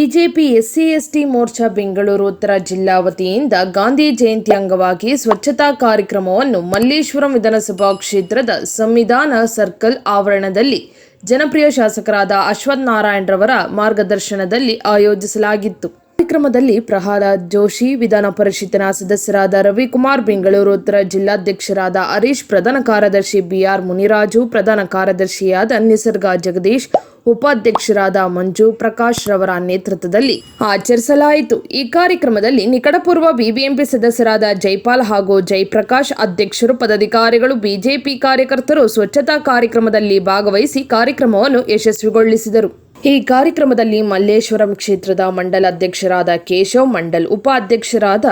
BJP SC ST Morcha Bengaluru ಉತ್ತರ ಜಿಲ್ಲಾ ವತಿಯಿಂದ ಗಾಂಧಿ ಜಯಂತಿ ಅಂಗವಾಗಿ ಸ್ವಚ್ಛತಾ ಕಾರ್ಯಕ್ರಮವನ್ನು ಮಲ್ಲೇಶ್ವರಂ ವಿಧಾನಸಭಾ ಕ್ಷೇತ್ರದ ಸಂವಿಧಾನ ಸರ್ಕಲ್ ಆವರಣದಲ್ಲಿ ಜನಪ್ರಿಯ ಶಾಸಕರಾದ ಅಶ್ವಥ್ ನಾರಾಯಣರವರ ಮಾರ್ಗದರ್ಶನದಲ್ಲಿ ಆಯೋಜಿಸಲಾಗಿತ್ತು. ಕಾರ್ಯಕ್ರಮದಲ್ಲಿ ಪ್ರಹ್ಲಾದ್ ಜೋಶಿ, ವಿಧಾನ ಪರಿಷತ್ತಿನ ಸದಸ್ಯರಾದ ರವಿಕುಮಾರ್ ಬೆಂಗಳೂರು, ಉತ್ತರ ಜಿಲ್ಲಾಧ್ಯಕ್ಷರಾದ ಹರೀಶ್, ಪ್ರಧಾನ ಕಾರ್ಯದರ್ಶಿ ಬಿಆರ್ ಮುನಿರಾಜು, ಪ್ರಧಾನ ಕಾರ್ಯದರ್ಶಿಯಾದ ನಿಸರ್ಗ ಜಗದೀಶ್, ಉಪಾಧ್ಯಕ್ಷರಾದ ಮಂಜು ಪ್ರಕಾಶ್ ರವರ ನೇತೃತ್ವದಲ್ಲಿ ಆಚರಿಸಲಾಯಿತು. ಈ ಕಾರ್ಯಕ್ರಮದಲ್ಲಿ ನಿಕಟಪೂರ್ವ ಬಿಬಿಎಂಪಿ ಸದಸ್ಯರಾದ ಜೈಪಾಲ್ ಹಾಗೂ ಜೈಪ್ರಕಾಶ್ ಅಧ್ಯಕ್ಷರು, ಪದಾಧಿಕಾರಿಗಳು, ಬಿಜೆಪಿ ಕಾರ್ಯಕರ್ತರು ಸ್ವಚ್ಛತಾ ಕಾರ್ಯಕ್ರಮದಲ್ಲಿ ಭಾಗವಹಿಸಿ ಕಾರ್ಯಕ್ರಮವನ್ನು ಯಶಸ್ವಿಗೊಳಿಸಿದರು. ಈ ಕಾರ್ಯಕ್ರಮದಲ್ಲಿ ಮಲ್ಲೇಶ್ವರಂ ಕ್ಷೇತ್ರದ ಮಂಡಲ ಅಧ್ಯಕ್ಷರಾದ ಕೇಶವ್, ಮಂಡಲ್ ಉಪಾಧ್ಯಕ್ಷರಾದ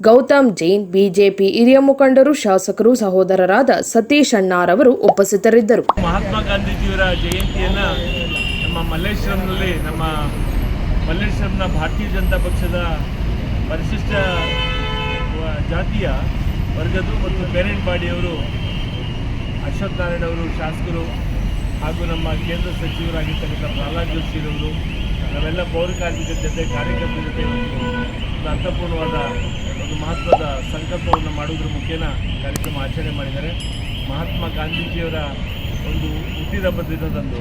ಗೌತಮ್ ಜೈನ್, ಬಿಜೆಪಿ ಹಿರಿಯ ಮುಖಂಡರು, ಶಾಸಕರು, ಸಹೋದರರಾದ ಸತೀಶ್ ಅಣ್ಣಾರವರು ಉಪಸ್ಥಿತರಿದ್ದರು. ಮಹಾತ್ಮ ಗಾಂಧೀಜಿಯವರ ಜಯಂತಿಯನ್ನ ನಮ್ಮ ಮಲ್ಲೇಶ್ವರಂನಲ್ಲಿ, ನಮ್ಮ ಮಲ್ಲೇಶ್ವರಂನ ಭಾರತೀಯ ಜನತಾ ಪಕ್ಷದ ಪರಿಶಿಷ್ಟ ಜಾತಿಯ ವರ್ಗದ ಮತ್ತು ಪೇರೆಂಟ್ ಬಾಡಿಯವರು ಅಶ್ವಥ್ ನಾರಾಯಣ ಅವರು, ಶಾಸಕರು ಹಾಗೂ ನಮ್ಮ ಕೇಂದ್ರ ಸಚಿವರಾಗಿರ್ತಕ್ಕಂಥ ಪ್ರಹ್ಲಾದ್ ಜೋಶಿರವರು ನಾವೆಲ್ಲ ಪೌರ ಕಾರ್ಮಿಕರ ಜೊತೆ ಕಾರ್ಯಕರ್ತರ ಜೊತೆ ಒಂದು ಅರ್ಥಪೂರ್ಣವಾದ ಒಂದು ಮಹತ್ವದ ಸಂಕಲ್ಪವನ್ನು ಮಾಡುವುದರ ಮುಖೇನ ಕಾರ್ಯಕ್ರಮ ಆಚರಣೆ ಮಾಡಿದ್ದಾರೆ. ಮಹಾತ್ಮ ಗಾಂಧೀಜಿಯವರ ಒಂದು ಹುಟ್ಟಿದಬ್ಬ ದಿನದಂದು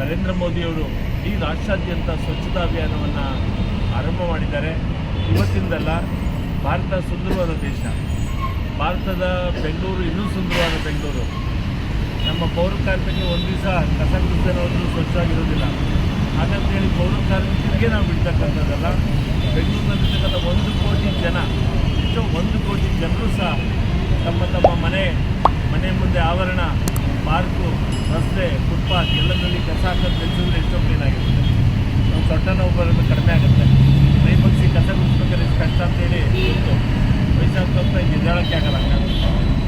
ನರೇಂದ್ರ ಮೋದಿಯವರು ಈ ರಾಷ್ಟ್ರಾದ್ಯಂತ ಸ್ವಚ್ಛತಾ ಅಭಿಯಾನವನ್ನು ಆರಂಭ ಮಾಡಿದ್ದಾರೆ. ಇವತ್ತಿಂದಲ್ಲ ಭಾರತ ಸುಂದರವಾದ ದೇಶ. ಭಾರತದ ಬೆಂಗಳೂರು ಇನ್ನೂ ಸುಂದರವಾದ ಬೆಂಗಳೂರು. ನಮ್ಮ ಪೌರ ಕಾರ್ಮಿಕರಿಗೆ ಒಂದು ದಿವಸ ಕಸ ಗುಡಿಸಲು ಹೋದರೂ ಸ್ವಚ್ಛವಾಗಿರೋದಿಲ್ಲ. ಹಾಗಂತೇಳಿ ಪೌರ ಕಾರ್ಮಿಕರಿಗೆ ನಾವು ಬಿಡ್ತಕ್ಕಂಥದ್ದಲ್ಲ. ಬೆಂಗಳೂರಿನಲ್ಲಿರ್ತಕ್ಕಂಥ ಒಂದು ಕೋಟಿ ಜನ ಎಷ್ಟೋ ಒಂದು ಕೋಟಿ ಜನರು ಸಹ ತಮ್ಮ ತಮ್ಮ ಮನೆ ಮನೆ ಮುಂದೆ ಆವರಣ, ಪಾರ್ಕು, ರಸ್ತೆ, ಫುಟ್ಪಾತ್ ಎಲ್ಲದರಲ್ಲಿ ಕಸ ಹಾಕೋದು ಬೆಳೆಸಿದ್ರೆ ಎಷ್ಟೋ ಕ್ಲೀನ್ ಆಗಿರುತ್ತೆ ನಾವು ಸೊಟ್ಟ ನೋವು ಬರೋದು ಕಡಿಮೆ ಆಗುತ್ತೆ. ಮೈ ಬಗ್ಸಿ ಕಸ ಗುಡಿಸ್ಬೇಕಾದ್ರೆ ಕಷ್ಟ ಅಂತೇಳಿ ವಯಸ್ಸಾಗ್ತಾ ನಿಜಾಳಕ್ಕೆ ಆಗಲ್ಲ.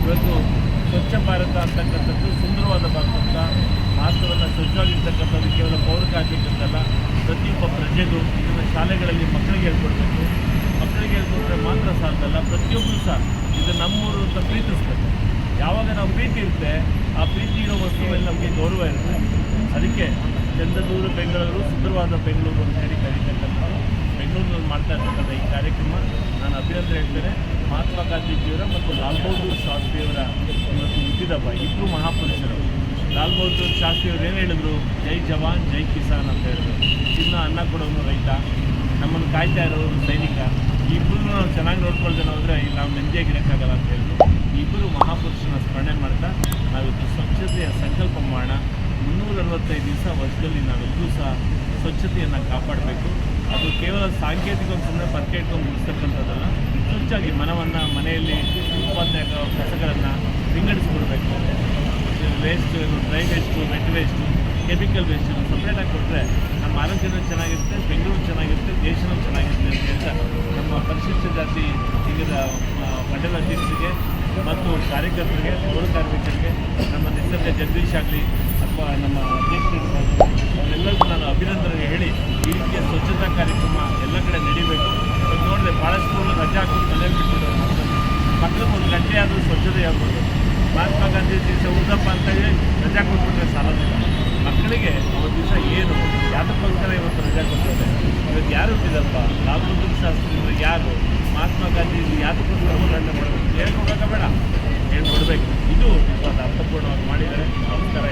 ಇವತ್ತು ಸ್ವಚ್ಛ ಭಾರತ ಅಂತಕ್ಕಂಥದ್ದು ಸುಂದರವಾದ ಭಾರತ ಅಂತ ಭಾರತವನ್ನು ಸ್ವಚ್ಛವಾಗಿರ್ತಕ್ಕಂಥದ್ದು ಕೇವಲ ಪೌರ ಕಾರ್ಮಿಕರಲ್ಲ ಪ್ರತಿಯೊಬ್ಬ ಪ್ರಜೆಗೂ ಇದನ್ನು ಶಾಲೆಗಳಲ್ಲಿ ಮಕ್ಕಳಿಗೆ ಹೇಳ್ಕೊಡ್ಬೇಕು. ಮಕ್ಕಳಿಗೆ ಹೇಳ್ಕೊಟ್ರೆ ಮಾತ್ರ ಸಾಲದಲ್ಲ ಪ್ರತಿಯೊಬ್ಬರು ಸಹ ಇದು ನಮ್ಮೂರು ಅಂತ ಪ್ರೀತಿಸ್ಬೇಕು. ಯಾವಾಗ ನಾವು ಪ್ರೀತಿ ಇರುತ್ತೆ, ಆ ಪ್ರೀತಿ ಇರೋ ವಸ್ತು ಮೇಲೆ ನಮಗೆ ಗೌರವ ಇರುತ್ತೆ. ಅದಕ್ಕೆ ಚಂದದೂರು ಬೆಂಗಳೂರು, ಸುಂದರವಾದ ಬೆಂಗಳೂರು ಅಂತ ಹೇಳಿ ಕರೀತಕ್ಕಂಥ ಬೆಂಗಳೂರಿನಲ್ಲಿ ಮಾಡ್ತಾ ಇರ್ತಕ್ಕಂಥ ಈ ಕಾರ್ಯಕ್ರಮ. ನಾನು ಅಭಿನಂದನೆ ಹೇಳ್ತೇನೆ. ಮಹಾತ್ಮ ಗಾಂಧೀಜಿಯವರ ಮತ್ತು ಲಾಲ್ ಬಹದ್ದೂರ್ ಶಾಸ್ತ್ರಿಯವರ ಹುಟ್ಟಿದಬ್ಬ ಇಬ್ಬರು ಮಹಾಪುರುಷರು. ಲಾಲ್ ಬಹದ್ದೂರ್ ಶಾಸ್ತ್ರಿಯವರು ಏನು ಹೇಳಿದ್ರು? ಜೈ ಜವಾನ್, ಜೈ ಕಿಸಾನ್ ಅಂತ ಹೇಳಿದ್ರು. ಇನ್ನು ಅನ್ನ ಕೊಡೋನು ರೈತ. ನಮ್ಮನ್ನು ಕಾಯ್ತಾ ಇರೋರು ಸೈನಿಕ. ಇಬ್ಬರು ನಾವು ಚೆನ್ನಾಗಿ ನೋಡ್ಕೊಳ್ದೆ ಹೋದರೆ ಇಲ್ಲಿ ನಾವು ನೆಮ್ಮದಿಯಾಗಿರೋಕ್ಕಾಗಲ್ಲ ಅಂತ ಹೇಳಿದ್ರು. ಇಬ್ಬರು ಮಹಾಪುರುಷನ ಸ್ಮರಣೆ ಮಾಡ್ತಾ ನಾವಿಬ್ಬರು ಸ್ವಚ್ಛತೆಯ ಸಂಕಲ್ಪ ಮಾಡೋಣ. ಮುನ್ನೂರ ಅರವತ್ತೈದು ದಿವಸ ವರ್ಷದಲ್ಲಿ ನಾವೆಲ್ಲರೂ ಸಹ ಸ್ವಚ್ಛತೆಯನ್ನು ಕಾಪಾಡಬೇಕು. ಅದು ಕೇವಲ ಸಾಂಕೇತಿಕ ಸುಮ್ಮನೆ ಪರ್ಕೆ ಇಟ್ಕೊಂಡು ಮುಗಿಸ್ತಕ್ಕಂಥದ್ದಲ್ಲ. ಸ್ವಚ್ಛಾಗಿ ಮನವನ್ನು, ಮನೆಯಲ್ಲಿ ಉತ್ಪಾದನೆ ಕಸಗಳನ್ನು ವಿಂಗಡಿಸ್ಕೊಡ್ಬೇಕು. Waste dry waste wet waste chemical waste ಸಪ್ರೇಟಾಗಿ ಕೊಟ್ಟರೆ ನಮ್ಮ ಆರೋಗ್ಯನೂ ಚೆನ್ನಾಗಿರುತ್ತೆ ಬೆಂಗಳೂರು ಚೆನ್ನಾಗಿರುತ್ತೆ ದೇಶನೂ ಚೆನ್ನಾಗಿರುತ್ತೆ ಅಂತ ನಮ್ಮ ಪರಿಶಿಷ್ಟ ಜಾತಿ ಈಗದ ಆ, ಮಂಡಲ ಅಧ್ಯಕ್ಷರಿಗೆ ಮತ್ತು ಕಾರ್ಯಕರ್ತರಿಗೆ ಪೌರ ಕಾರ್ಮಿಕರಿಗೆ ನಮ್ಮ ನಿಸರ್ಗ ಜಗದೀಶ್ ಆಗಲಿ ಅಥವಾ ನಮ್ಮ ಅಧ್ಯಕ್ಷರು ಅವರೆಲ್ಲರಿಗೂ ನಾನು ಅಭಿನಂದನೆ ಹೇಳಿ ಈ ರೀತಿಯ ಸ್ವಚ್ಛತಾ ಕಾರ್ಯಕ್ರಮ ಎಲ್ಲ ಕಡೆ ನಡೀಬೇಕು. ಮಕ್ಕಳಿಗೆ ಅದು ಸ್ವಚ್ಛತೆ ಆಗ್ಬೋದು. ಮಹಾತ್ಮ ಗಾಂಧೀಜಿ ಉದ್ದಪ್ಪ ಅಂತ ಹೇಳಿ ರಜಾ ಕೊಟ್ಬಿಟ್ರೆ ಸಾಲೋದಿಲ್ಲ ಮಕ್ಕಳಿಗೆ ಅವತ್ತು ದಿವಸ ಏನು? ಯಾತಕ್ಕೋಸ್ಕರ ಇವತ್ತು ರಜಾ ಕೊಟ್ಟಿದ್ದಾರೆ? ಇವತ್ತು ಯಾರು ಹುಟ್ಟಿದಪ್ಪ ಲಾಲ್ ಬಹದ್ದೂರ್ ಶಾಸ್ತ್ರಿ ಯಾರು? ಮಹಾತ್ಮ ಗಾಂಧೀಜಿ ಯಾತಕ್ಕೋಸ್ಕರ ಹೋರಾಟ ಮಾಡಬೇಕು ಹೇಳ್ಕೊಡೋಕೆ ಬೇಡ. ಹೇಳ್ಕೊಡ್ಬೇಕು. ಇದು ಇವತ್ತು ಅರ್ಥಪೂರ್ಣವಾಗಿ ಮಾಡಿದರೆ ನಮಸ್ಕಾರ